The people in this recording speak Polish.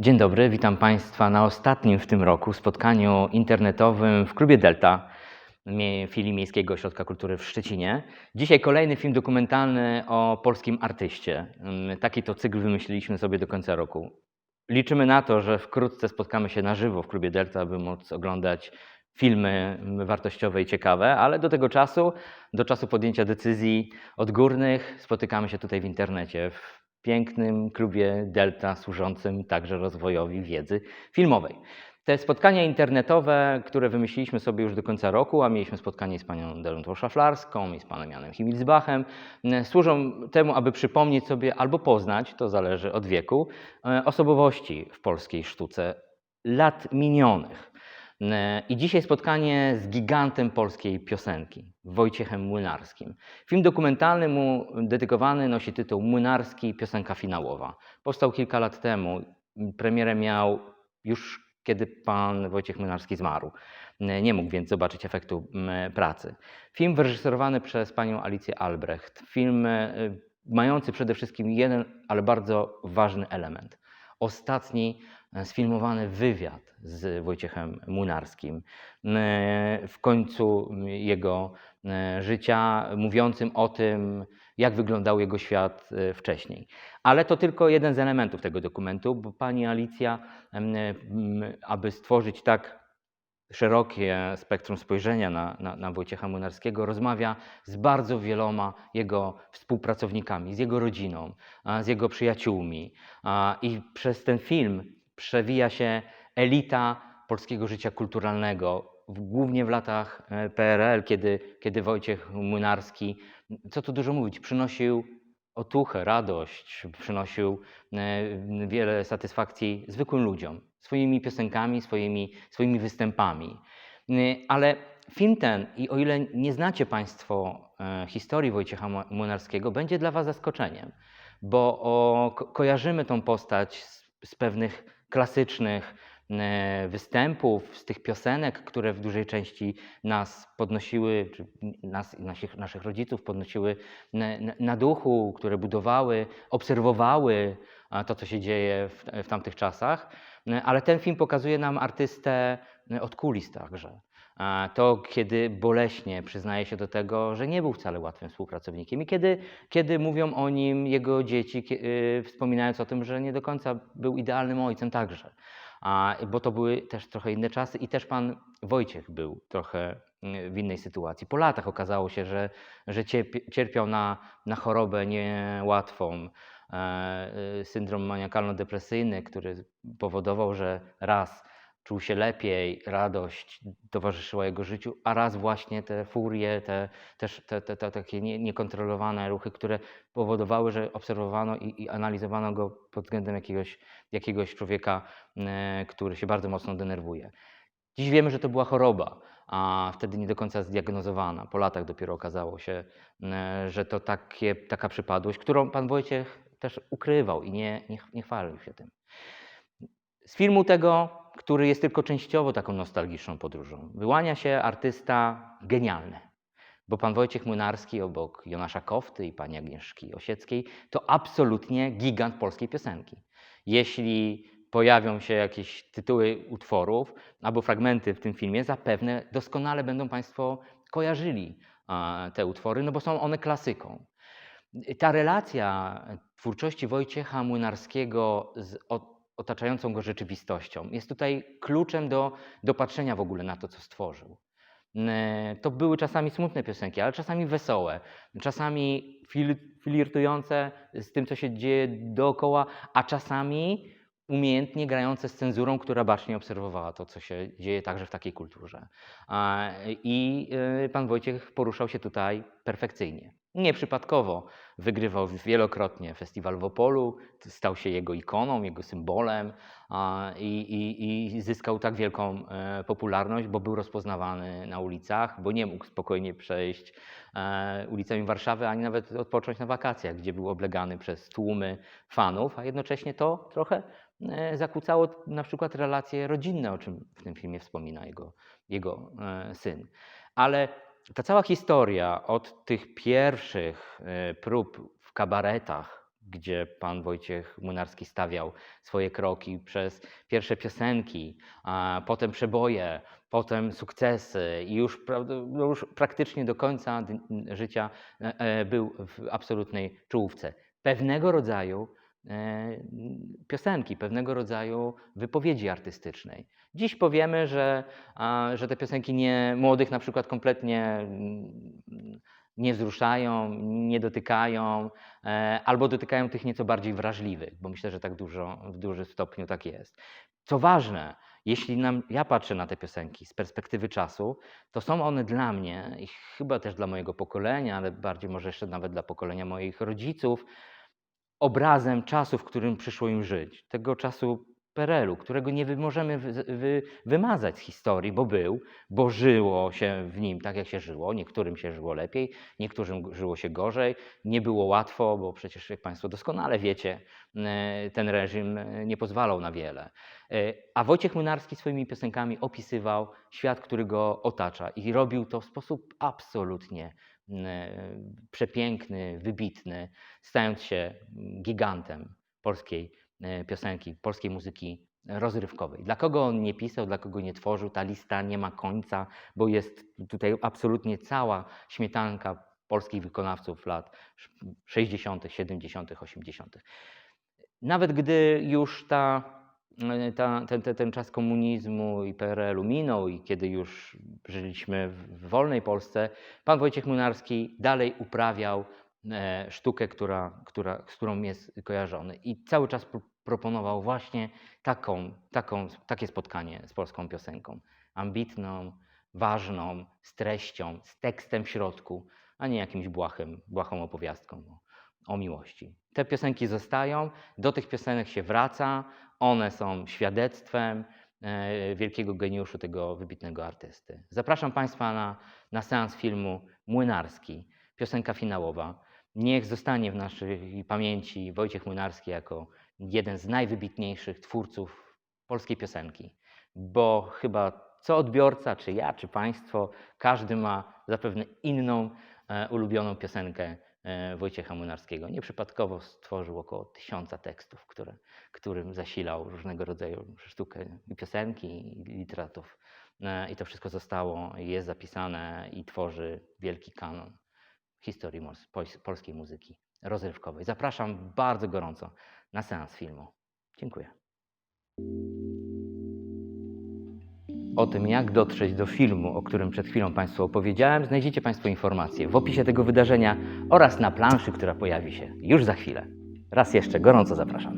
Dzień dobry, witam Państwa na ostatnim w tym roku spotkaniu internetowym w klubie Delta filii Miejskiego Ośrodka Kultury w Szczecinie. Dzisiaj kolejny film dokumentalny o polskim artyście. Mm, Taki to cykl wymyśliliśmy sobie do końca roku. Liczymy na to, że wkrótce spotkamy się na żywo w klubie Delta, aby móc oglądać filmy mm, wartościowe i ciekawe, ale do tego czasu, do czasu podjęcia decyzji odgórnych, spotykamy się tutaj w internecie, w pięknym klubie Delta, służącym także rozwojowi wiedzy filmowej. Te spotkania internetowe, które wymyśliliśmy sobie już do końca roku, a mieliśmy spotkanie z panią Delutą Szaflarską i z panem Janem Himilsbachem, m, służą temu, aby przypomnieć sobie albo poznać, to zależy od wieku, e, osobowości w polskiej sztuce lat minionych. E, I dzisiaj spotkanie z gigantem polskiej piosenki, Wojciechem Młynarskim. Film dokumentalny mu dedykowany nosi tytuł Młynarski Piosenka Finałowa. Powstał kilka lat temu. Premierę miał już kiedy pan Wojciech Młynarski zmarł. E, Nie mógł więc zobaczyć efektu pracy. Film wyreżyserowany przez panią Alicję Albrecht. Film e, mający przede wszystkim jeden, ale bardzo ważny element. Ostatni e, sfilmowany wywiad z Wojciechem Młynarskim. E, W końcu jego e, życia, mówiącym o tym, jak wyglądał jego świat wcześniej. Ale to tylko jeden z elementów tego dokumentu, bo pani Alicja, aby stworzyć tak szerokie spektrum spojrzenia na, na, na Wojciecha Młynarskiego, rozmawia z bardzo wieloma jego współpracownikami, z jego rodziną, z jego przyjaciółmi. I przez ten film przewija się elita polskiego życia kulturalnego, głównie w latach e, PRL, kiedy, kiedy Wojciech Młynarski, co tu dużo mówić, przynosił otuchę, radość, przynosił e, wiele satysfakcji zwykłym ludziom, swoimi piosenkami, swoimi, swoimi występami. Y, Ale film ten, i o ile nie znacie Państwo e, historii Wojciecha Młynarskiego, będzie dla Was zaskoczeniem, bo o, ko- kojarzymy tą postać z, z pewnych klasycznych e, występów, z tych piosenek, które w dużej części nas podnosiły, czy nas naszych, naszych rodziców podnosiły na, na- duchu, które budowały, obserwowały to, co się dzieje w, w tamtych czasach. E, Ale ten film pokazuje nam artystę e, od kulis także. A, To, kiedy boleśnie przyznaje się do tego, że nie był wcale łatwym współpracownikiem i kiedy, kiedy mówią o nim jego dzieci, wspominając o tym, że nie do końca był idealnym ojcem także. A, bo to były też trochę inne czasy i też pan Wojciech był trochę w innej sytuacji. Po latach okazało się, że, że cierpi- cierpiał na, na chorobę niełatwą, e, syndrom maniakalno-depresyjny, który powodował, że raz czuł się lepiej, radość towarzyszyła jego życiu, a raz właśnie te furie, te, też te, te, te takie nie, niekontrolowane ruchy, które powodowały, że obserwowano i, i analizowano go pod względem jakiegoś, jakiegoś człowieka, e, który się bardzo mocno denerwuje. Dziś wiemy, że to była choroba, a wtedy nie do końca zdiagnozowana. Po latach dopiero okazało się, e, że to takie, taka przypadłość, którą pan Wojciech też ukrywał i nie, nie, nie chwalił się tym. Z filmu tego, który jest tylko częściowo taką nostalgiczną podróżą, wyłania się artysta genialny. Bo pan Wojciech Młynarski obok Jonasza Kofty i pani Agnieszki Osieckiej to absolutnie gigant polskiej piosenki. Jeśli pojawią się jakieś tytuły utworów albo fragmenty w tym filmie, zapewne doskonale będą Państwo kojarzyli te utwory, no bo są one klasyką. Ta relacja twórczości Wojciecha Młynarskiego z otaczającą go rzeczywistością jest tutaj kluczem do, do patrzenia w ogóle na to, co stworzył. To były czasami smutne piosenki, ale czasami wesołe, czasami flirtujące z tym, co się dzieje dookoła, a czasami umiejętnie grające z cenzurą, która bacznie obserwowała to, co się dzieje także w takiej kulturze. I e, pan Wojciech poruszał się tutaj perfekcyjnie. Nieprzypadkowo wygrywał wielokrotnie festiwal w Opolu, stał się jego ikoną, jego symbolem i, i, i zyskał tak wielką e, popularność, bo był rozpoznawany na ulicach, bo nie mógł spokojnie przejść e, ulicami Warszawy, ani nawet odpocząć na wakacjach, gdzie był oblegany przez tłumy fanów, a jednocześnie to trochę e, zakłócało na przykład relacje rodzinne, o czym w tym filmie wspomina jego, jego syn. Ale ta cała historia od tych pierwszych e, prób w kabaretach gdzie pan Wojciech Młynarski stawiał swoje kroki przez pierwsze piosenki, a potem przeboje, potem sukcesy i już, no już praktycznie do końca życia e, e, był w absolutnej czołówce. Pewnego rodzaju piosenki, pewnego rodzaju wypowiedzi artystycznej. Dziś powiemy, że, że te piosenki nie, młodych na przykład kompletnie mm, nie wzruszają, nie dotykają, e, albo dotykają tych nieco bardziej wrażliwych, bo myślę, że tak dużo, w dużym stopniu tak jest. Co ważne, jeśli nam, ja patrzę na te piosenki z perspektywy czasu, to są one dla mnie i chyba też dla mojego pokolenia, ale bardziej może jeszcze nawet dla pokolenia moich rodziców, obrazem czasu, w którym przyszło im żyć. Tego czasu PRL-u, którego nie możemy wy, wy, wymazać z historii, bo był, bo żyło się w nim tak, jak się żyło. Niektórym się żyło lepiej, niektórym żyło się gorzej. Nie było łatwo, bo przecież, jak Państwo doskonale wiecie, e, ten reżim e, nie pozwalał na wiele. E, A Wojciech Młynarski swoimi piosenkami opisywał świat, który go otacza i robił to w sposób absolutnie przepiękny, wybitny, stając się gigantem polskiej piosenki, polskiej muzyki rozrywkowej. Dla kogo on nie pisał, dla kogo nie tworzył, ta lista nie ma końca, bo jest tutaj absolutnie cała śmietanka polskich wykonawców lat 60., 70., 80. Nawet gdy już ta, e, ta, ten, ten, czas komunizmu i PRL-u minął i kiedy już żyliśmy w wolnej Polsce, pan Wojciech Młynarski dalej uprawiał e, sztukę, która, która, z którą jest kojarzony i cały czas pro, proponował właśnie taką, taką, takie spotkanie z polską piosenką. Ambitną, ważną, z treścią, z tekstem w środku, a nie jakimś błahym, błahą opowiastką o, o miłości. Te piosenki zostają, do tych piosenek się wraca, one są świadectwem e, wielkiego geniuszu tego wybitnego artysty. Zapraszam Państwa na, na seans filmu Młynarski, piosenka finałowa. Niech zostanie w naszej pamięci Wojciech Młynarski jako jeden z najwybitniejszych twórców polskiej piosenki, bo chyba co odbiorca, czy ja, czy Państwo, każdy ma zapewne inną e, ulubioną piosenkę e, Wojciecha Młynarskiego. Nieprzypadkowo stworzył około tysiąca tekstów, które, którym zasilał różnego rodzaju sztukę i piosenki i literatów. E, I to wszystko zostało, jest zapisane i tworzy wielki kanon historii polskiej muzyki rozrywkowej. Zapraszam bardzo gorąco na seans filmu. Dziękuję. O tym, jak dotrzeć do filmu, o którym przed chwilą Państwu opowiedziałem, znajdziecie Państwo informacje w opisie tego wydarzenia oraz na planszy, która pojawi się już za chwilę. Raz jeszcze gorąco zapraszam.